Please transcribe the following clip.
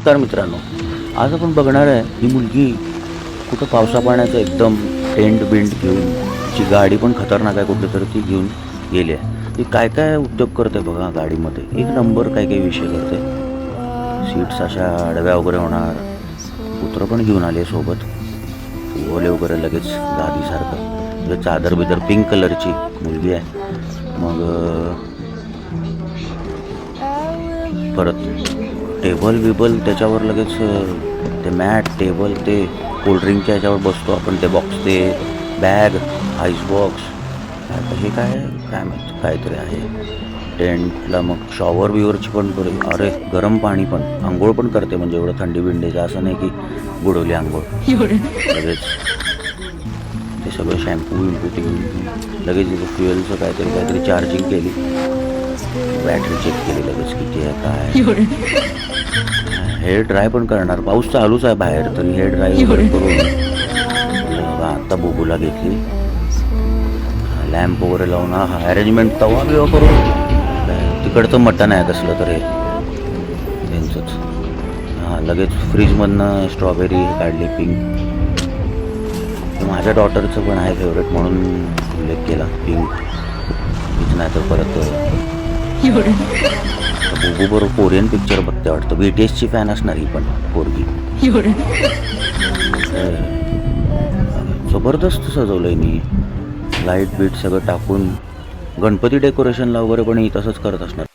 नमस्कार मित्रांनो आज आपण बघणार आहे ही मुलगी कुठं पावसा पाण्याचं एकदम टेंट बिंट घेऊन जी गाडी पण खतरनाक आहे कुठे तर ती घेऊन गेली आहे. ती काय काय उद्योग करते बघा गाडीमध्ये? एक नंबर काय काय विषय करते सीट्स अशा आडव्या वगैरे होणार. कुत्रं पण घेऊन आले सोबत. ओले वगैरे लगेच गादीसारखं म्हणजे चादर बिदर पिंक कलरची मुलगी आहे. मग परत टेबल बिबल त्याच्यावर लगेच ते मॅट टेबल ते कोल्ड्रिंकच्या ह्याच्यावर बसतो आपण ते बॉक्स ते बॅग आईस बॉक्स. हे काय? काय माहीत काहीतरी आहे. टेंटला मग शॉवर बिवरची पण बरे अरे गरम पाणी पण आंघोळ पण करते म्हणजे एवढं थंडी बिंडीचं असं नाही की बुडवली आंघोळ. लगेच. ते सगळं शॅम्पू विम्पू ते लगेच फ्युएलचं काहीतरी काहीतरी चार्जिंग केली. बॅटरी चेक केली लगेच किती आहे? काय हेअर ड्राय पण करणार. पाऊस चालूच आहे बाहेर तरी हेअर ड्राय करून. बाबा आता बुबूला घेतली. लॅम्प वगैरे लावून हा अरेंजमेंट तवा बिवा करून. तिकडचं मटण आहे कसलं तर हे. त्यांचंच. हां लगेच फ्रीजमधनं स्ट्रॉबेरी काढली पिंक माझ्या डॉटरचं पण आहे फेवरेट म्हणून उल्लेख केला पिंक नाही तर परत बुबू बरोबर कोरियन पिक्चर बघते वाटतं. बी टी एसची फॅन असणार ही पण पोरगी. जबरदस्त सजवलंय मी. लाइट बीट सगळं टाकून. गणपती डेकोरेशनला वगैरे पण ही तसंच करत असणार.